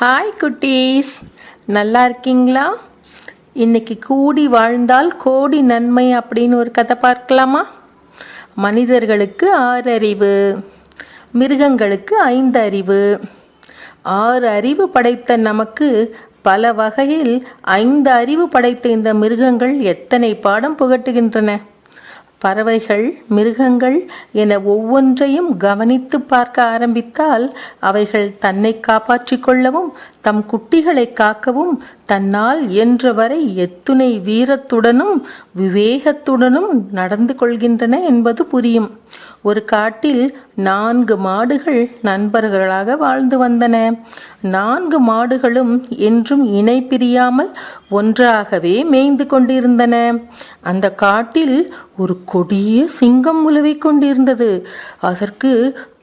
Hi குட்டீஸ். நல்லா இருக்கீங்களா? இன்னைக்கு கூடி வாழ்ந்தால் கோடி நன்மை அப்படின்னு ஒரு கதை பார்க்கலாமா? மனிதர்களுக்கு ஆறு அறிவு மிருகங்களுக்கு ஐந்து அறிவு. ஆறு அறிவு படைத்த நமக்கு பல வகையில் ஐந்து அறிவு படைத்த இந்த மிருகங்கள் எத்தனை பாடம் புகட்டுகின்றன? பறவைகள் மிருகங்கள் என ஒவ்வொன்றையும் கவனித்து பார்க்க ஆரம்பித்தால் அவைகள் தன்னை காப்பாற்றிக் கொள்ளவும் தம் குட்டிகளை காக்கவும் தன்னால் இயன்றவரை எத்துணை வீரத்துடனும் விவேகத்துடனும் நடந்து கொள்கின்றன என்பது புரியும். ஒரு காட்டில் நான்கு மாடுகள் நண்பர்களாக வாழ்ந்து வந்தன. நான்கு மாடுகளும் என்றும் இணை பிரியாமல் ஒன்றாகவே மேய்ந்து கொண்டிருந்தன. அந்த காட்டில் ஒரு கொடிய சிங்கம் உலவிக் கொண்டிருந்தது. அதற்கு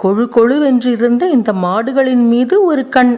கொழு கொழுவென்றிருந்த இந்த மாடுகளின் மீது ஒரு கண்.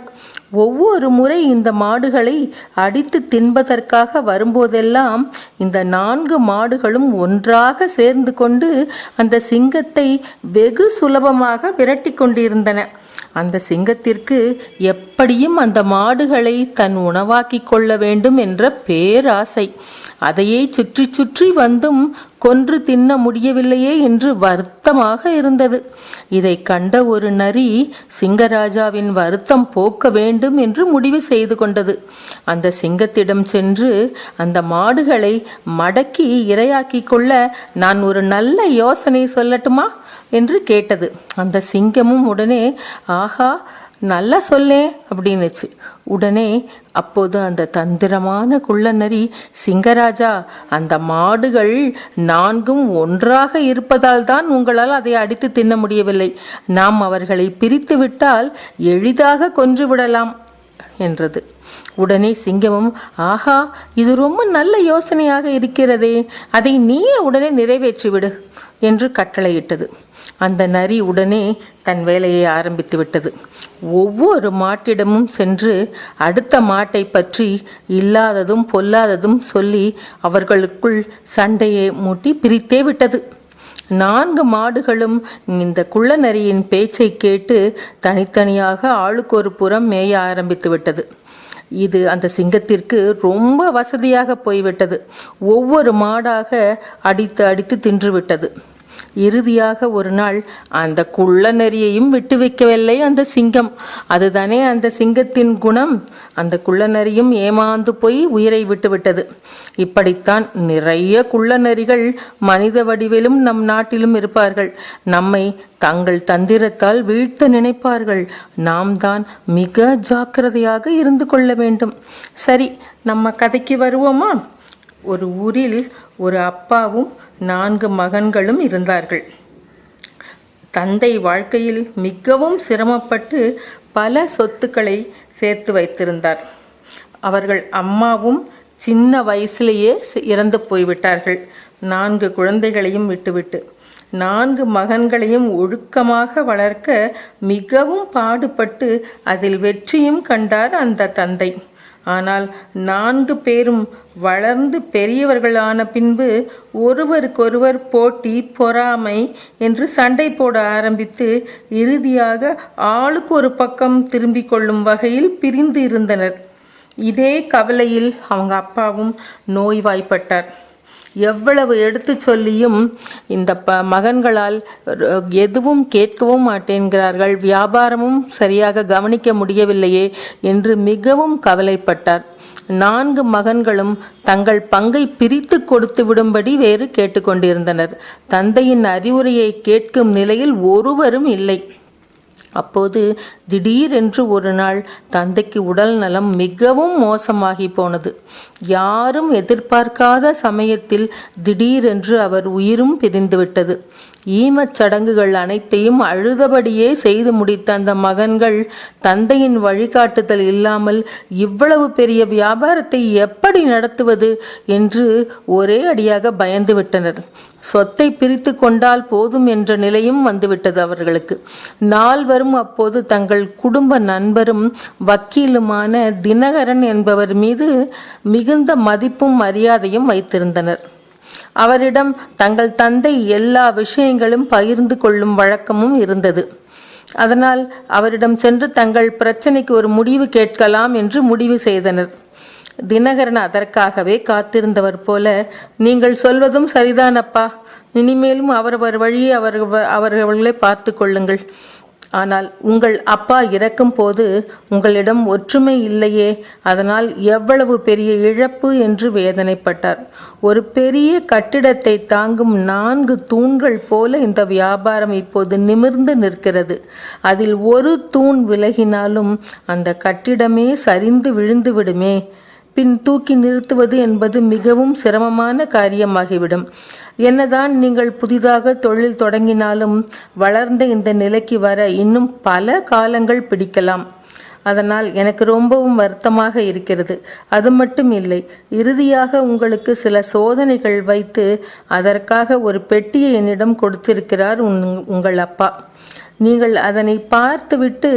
ஒவ்வொரு முறை இந்த மாடுகளை அடித்து தின்பதற்காக வரும்போதெல்லாம் இந்த நான்கு மாடுகளும் ஒன்றாக சேர்ந்து கொண்டு அந்த சிங்கத்தை வெகு சுலபமாக விரட்டி கொண்டிருந்தன. அந்த சிங்கத்திற்கு எப்படியும் அந்த மாடுகளை தன் உணவாக்கி கொள்ள வேண்டும் என்ற பேராசை. அதையே சுற்றி சுற்றி வந்தும் கொன்று தின்ன முடியவில்லையே என்று வருத்தமாக இருந்தது. இதை கண்ட ஒரு நரி சிங்கராஜாவின் வருத்தம் போக்க வேண்டும் என்று முடிவு செய்து கொண்டது. அந்த சிங்கத்திடம் சென்று அந்த மாடுகளை மடக்கி இரையாக்கி கொள்ள நான் ஒரு நல்ல யோசனை சொல்லட்டுமா? என்று கேட்டது. அந்த சிங்கமும் உடனே ஆஹா நல்லா சொல்லே அப்படின்னுச்சு. உடனே அப்போது அந்த தந்திரமான குள்ளநரி சிங்கராஜா அந்த மாடுகள் நான்கும் ஒன்றாக இருப்பதால் தான் உங்களால் அதை அடித்து தின்ன முடியவில்லை. நாம் அவர்களை பிரித்து விட்டால் எளிதாக கொன்று விடலாம் என்றது. உடனே சிங்கமும் ஆஹா இது ரொம்ப நல்ல யோசனையாக இருக்கிறதே. அதை நீயே உடனே நிறைவேற்றிவிடு என்று கட்டளையிட்டது. அந்த நரி உடனே தன் வேலையை ஆரம்பித்து விட்டது. ஒவ்வொரு மாட்டிடமும் சென்று அடுத்த மாட்டை பற்றி இல்லாததும் பொல்லாததும் சொல்லி அவர்களுக்குள் சண்டையை மூட்டி பிரித்தே விட்டது. நான்கு மாடுகளும் இந்த குள்ளநரியின் பேச்சை கேட்டு தனித்தனியாக ஆளுக்கு ஒரு புறம் மேய ஆரம்பித்து விட்டது. இது அந்த சிங்கத்திற்கு ரொம்ப வசதியாக போய்விட்டது. ஒவ்வொரு மாடாக அடித்து அடித்து தின்றுவிட்டது இறுதியாக ஒரு நாள் அந்த குள்ள நரியையும் விட்டு வைக்கவில்லை அந்த சிங்கம். அதுதானே அந்த சிங்கத்தின் குணம். அந்த குள்ள நரியும் ஏமாந்து போய் உயிரை விட்டுவிட்டது இப்படித்தான் நிறைய குள்ள நரிகள் மனித வடிவிலும் நம் நாட்டிலும் இருப்பார்கள். நம்மை தங்கள் தந்திரத்தால் வீழ்த்த நினைப்பார்கள். நாம் தான் மிக ஜாக்கிரதையாக இருந்து கொள்ள வேண்டும். சரி நம்ம கதைக்கு வருவோமா? ஒரு ஊரில் ஒரு அப்பாவும் நான்கு மகன்களும் இருந்தார்கள். தந்தை வாழ்க்கையில் மிகவும் சிரமப்பட்டு பல சொத்துக்களை சேர்த்து வைத்திருந்தார். அவர்கள் அம்மாவும் சின்ன வயசுலேயே இறந்து போய்விட்டார்கள். நான்கு குழந்தைகளையும் விட்டுவிட்டு நான்கு மகன்களையும் ஒழுக்கமாக வளர்க்க மிகவும் பாடுபட்டு அதில் வெற்றியும் கண்டார் அந்த தந்தை. ஆனால் நான்கு பேரும் வளர்ந்து பெரியவர்களான பின்பு ஒருவருக்கொருவர் போட்டி பொறாமை என்று சண்டை போட ஆரம்பித்து இறுதியாக ஆளுக்கு ஒரு பக்கம் திரும்பிக் கொள்ளும் வகையில் பிரிந்து இருந்தனர். இதே கவலையில் அவங்க அப்பாவும் நோய்வாய்ப்பட்டார். எவ்வளவு எடுத்து சொல்லியும் இந்த ப மகன்களால் எதுவும் கேட்கவும் மாட்டேன்கிறார்கள். வியாபாரமும் சரியாக கவனிக்க முடியவில்லையே என்று மிகவும் கவலைப்பட்டார். நான்கு மகன்களும் தங்கள் பங்கை பிரித்து கொடுத்து விடும்படி வேறு கேட்டுக்கொண்டிருந்தனர். தந்தையின் அறிவுரையை கேட்கும் நிலையில் ஒருவரும் இல்லை. அப்போது திடீரென்று ஒரு நாள் தந்தைக்கு உடல் நலம் மிகவும் மோசமாகி போனது. யாரும் எதிர்பார்க்காத சமயத்தில் திடீரென்று அவர் உயிரும் பிரிந்துவிட்டது. ஈமச் சடங்குகள் அனைத்தையும் அழுதபடியே செய்து முடித்த அந்த மகன்கள் தந்தையின் வழிகாட்டுதல் இல்லாமல் இவ்வளவு பெரிய வியாபாரத்தை எப்படி நடத்துவது என்று ஒரே அடியாக பயந்து விட்டனர் சொத்தை பிரித்து கொண்டால் போதும் என்ற நிலையும் வந்துவிட்டது அவர்களுக்கு. நால்வரும் அப்போது தங்கள் குடும்ப நண்பரும் வக்கீலுமான தினகரன் என்பவர் மீது மிகுந்த மதிப்பும் மரியாதையும் வைத்திருந்தனர். அவரிடம் தங்கள் தந்தை எல்லா விஷயங்களும் பகிர்ந்து கொள்ளும் வழக்கமும் இருந்தது. அதனால் அவரிடம் சென்று தங்கள் பிரச்சனைக்கு ஒரு முடிவு கேட்கலாம் என்று முடிவு செய்தனர். தினகரன் அதற்காகவே காத்திருந்தவர் போல நீங்கள் சொல்வதும் சரிதானப்பா. இனிமேலும் அவரவர் வழியை அவர் அவர்களே பார்த்து கொள்ளுங்கள். ஆனால் உங்கள் அப்பா இறக்கும் போது உங்களிடம் ஒற்றுமை இல்லையே. அதனால் எவ்வளவு பெரிய இழப்பு என்று வேதனைப்பட்டார். ஒரு பெரிய கட்டிடத்தை தாங்கும் நான்கு தூண்கள் போல இந்த வியாபாரம் இப்போது நிமிர்ந்து நிற்கிறது. அதில் ஒரு தூண் விலகினாலும் அந்த கட்டிடமே சரிந்து விழுந்து விடுமே பின் தூக்கி நிறுத்துவது என்பது மிகவும் சிரமமான காரியமாகிவிடும். என்னதான் நீங்கள் புதிதாக தொழில் தொடங்கினாலும் வளர்ந்த இந்த நிலைக்கு வர இன்னும் பல காலங்கள் பிடிக்கலாம். அதனால் எனக்கு ரொம்பவும் வருத்தமாக இருக்கிறது. அது மட்டும் இல்லை இறுதியாக உங்களுக்கு சில சோதனைகள் வைத்து அதற்காக ஒரு பெட்டியை என்னிடம் கொடுத்திருக்கிறார் உங்கள் அப்பா. நீங்கள் அதனை பார்த்துவிட்டு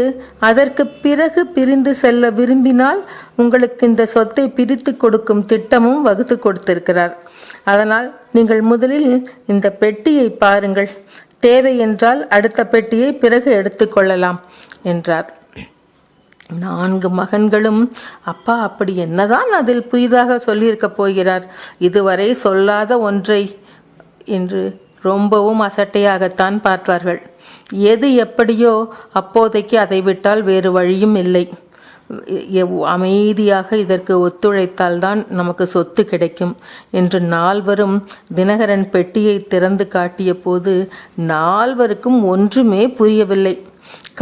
அதற்கு பிறகு பிரிந்து செல்ல விரும்பினால் உங்களுக்கு இந்த சொத்தை பிரித்து கொடுக்கும் திட்டமும் வகுத்து கொடுத்திருக்கிறார். அதனால் நீங்கள் முதலில் இந்த பெட்டியை பாருங்கள். தேவை என்றால் அடுத்த பெட்டியை பிறகு எடுத்துக்கொள்ளலாம் என்றார். நான்கு மகன்களும் அப்பா அப்படி என்னதான் அதில் புதிதாக சொல்லியிருக்க போகிறார்? இதுவரை சொல்லாத ஒன்றை என்று ரொம்பவும் அசட்டையாகத்தான் பார்த்தார்கள். எது எப்படியோ அப்போதைக்கு அதை விட்டால் வேறு வழியும் இல்லை. அமைதியாக இதற்கு ஒத்துழைத்தால்தான் நமக்கு சொத்து கிடைக்கும் என்று நால்வரும் தினகரன் பெட்டியை திறந்து காட்டிய போது நால்வருக்கும் ஒன்றுமே புரியவில்லை.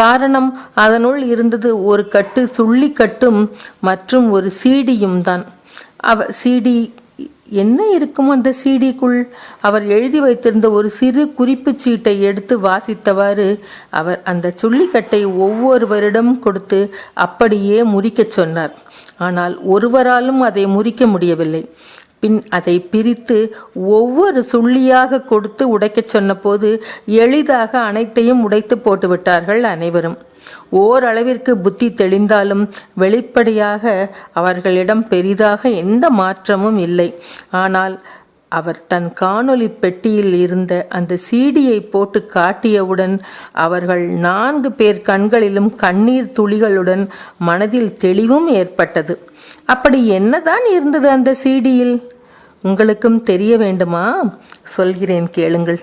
காரணம் அதனுள் இருந்தது ஒரு கட்டு சுள்ளிக்கட்டும் மற்றும் ஒரு சீடியும் தான். அவ சீடி என்ன இருக்கும் அந்த சீடிக்குள்? அவர் எழுதி வைத்திருந்த ஒரு சிறு குறிப்பு சீட்டை எடுத்து வாசித்தவாறு அவர் அந்த சுள்ளிக்கட்டை ஒவ்வொருவரிடம் கொடுத்து அப்படியே முறிக்கச் சொன்னார். ஆனால் ஒருவராலும் அதை முறிக்க முடியவில்லை. பின் அதை பிரித்து ஒவ்வொரு சுள்ளியாக கொடுத்து உடைக்கச் சொன்னபோது எளிதாக அனைத்தையும் உடைத்து போட்டுவிட்டார்கள் அனைவரும். ஓரளவிற்கு புத்தி தெளிந்தாலும் வெளிப்படையாக அவர்களிடம் பெரிதாக எந்த மாற்றமும் இல்லை. ஆனால் அவர் தன் காணொளி பெட்டியில் இருந்த அந்த சீடியை போட்டு காட்டியவுடன் அவர்கள் நான்கு பேர் கண்களிலும் கண்ணீர் துளிகளுடன் மனதில் தெளிவும் ஏற்பட்டது. அப்படி என்னதான் இருந்தது அந்த சீடியில்? உங்களுக்கும் தெரிய வேண்டுமா? சொல்கிறேன் கேளுங்கள்.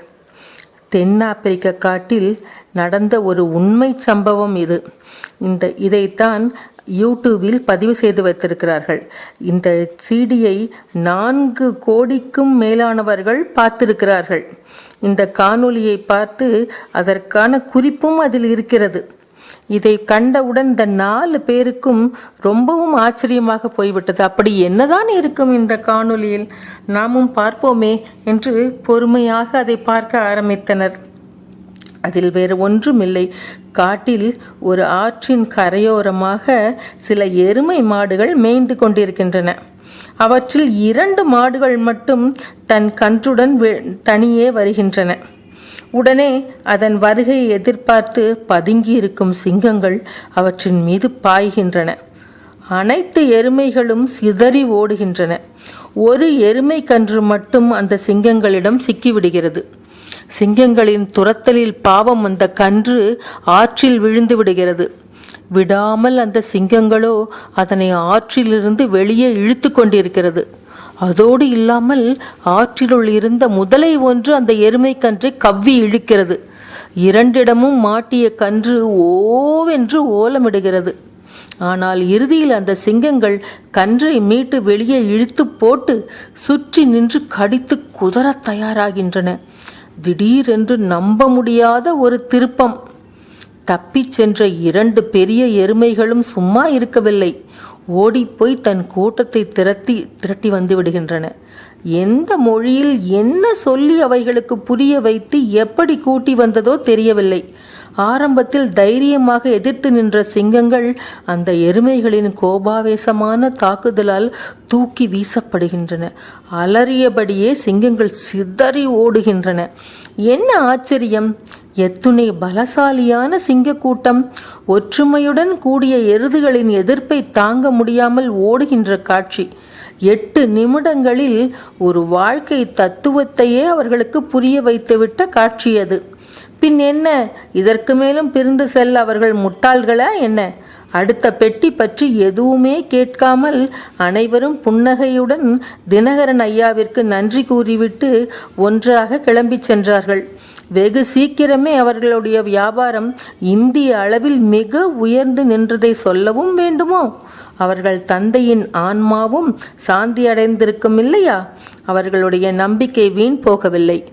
தென்னாப்பிரிக்க காட்டில் நடந்த ஒரு உண்மை சம்பவம் இது. இந்த இதைத்தான் யூடியூபில் பதிவு செய்து வைத்திருக்கிறார்கள். இந்த சீடியை நான்கு கோடிக்கும் மேலானவர்கள் பார்த்திருக்கிறார்கள். இந்த காணொளியை பார்த்து அதற்கான குறிப்பும் அதில் இருக்கிறது. இதை கண்டவுடன் இந்த நாலு பேருக்கும் ரொம்பவும் ஆச்சரியமாக போய்விட்டது. அப்படி என்னதான் இருக்கும் இந்த காணொலியில் நாமும் பார்ப்போமே என்று பொறுமையாக அதை பார்க்க ஆரம்பித்தனர். அதில் வேறு ஒன்றுமில்லை. காட்டில் ஒரு ஆற்றின் கரையோரமாக சில எருமை மாடுகள் மேய்ந்து கொண்டிருக்கின்றன. அவற்றில் இரண்டு மாடுகள் மட்டும் தன் கன்றுடன் தனியே வருகின்றன. உடனே அதன் வருகையை எதிர்பார்த்து பதுங்கியிருக்கும் சிங்கங்கள் அவற்றின் மீது பாய்கின்றன. அனைத்து எருமைகளும் சிதறி ஓடுகின்றன. ஒரு எருமை கன்று மட்டும் அந்த சிங்கங்களிடம் சிக்கிவிடுகிறது. சிங்கங்களின் துரத்தலில் பாவம் அந்த கன்று ஆற்றில் விழுந்து விடுகிறது. விடாமல் அந்த சிங்கங்களோ அதனை ஆற்றிலிருந்து வெளியே இழுத்து கொண்டிருக்கிறது. அதோடு இல்லாமல் ஆற்றிலுள் இருந்த முதலை ஒன்று அந்த எருமை கன்றை கவ்வி இழுக்கிறது. இரண்டிடமும் மாட்டிய கன்று ஓவென்று ஓலமிடுகிறது. ஆனால் இறுதியில் அந்த சிங்கங்கள் கன்றை மீட்டு வெளியே இழுத்து போட்டு சுற்றி நின்று கடித்து குதற தயாராகின்றன. திடீரென்று நம்ப முடியாத ஒரு திருப்பம். தப்பிச் சென்ற இரண்டு பெரிய எருமைகளும் சும்மா இருக்கவில்லை. ஓடிப்போய் தன் கூட்டத்தை திரட்டி திரட்டி வந்து விடுகின்றன. எந்த மொழியில் என்ன சொல்லி அவைகளுக்கு புரிய வைத்து எப்படி கூட்டி வந்ததோ தெரியவில்லை. ஆரம்பத்தில் தைரியமாக எதிர்த்து நின்ற சிங்கங்கள் அந்த எருமைகளின் கோபாவேசமான தாக்குதலால் தூக்கி வீசப்படுகின்றன. அலறியபடியே சிங்கங்கள் சிதறி ஓடுகின்றன. என்ன ஆச்சரியம்? எத்துணை பலசாலியான சிங்கக்கூட்டம் ஒற்றுமையுடன் கூடிய எருதுகளின் எதிர்ப்பை தாங்க முடியாமல் ஓடுகின்ற காட்சி. எட்டு நிமிடங்களில் ஒரு வாழ்க்கை தத்துவத்தையே அவர்களுக்கு புரிய வைத்துவிட்ட காட்சி அது. பின் என்ன? இதற்கு மேலும் பிரிந்து செல்ல அவர்கள் முட்டாள்களா என்ன? அடுத்த பெட்டி பற்றி எதுவுமே கேட்காமல் அனைவரும் புன்னகையுடன் தினகரன் ஐயாவிற்கு நன்றி கூறிவிட்டு ஒன்றாக கிளம்பிச் சென்றார்கள். வெகு சீக்கிரமே அவர்களுடைய வியாபாரம் இந்திய அளவில் மிக உயர்ந்து நின்றதை சொல்லவும் வேண்டுமோ? அவர்கள் தந்தையின் ஆன்மாவும் சாந்தி அடைந்திருக்கும் இல்லையா அவர்களுடைய நம்பிக்கை வீண் போகவில்லை.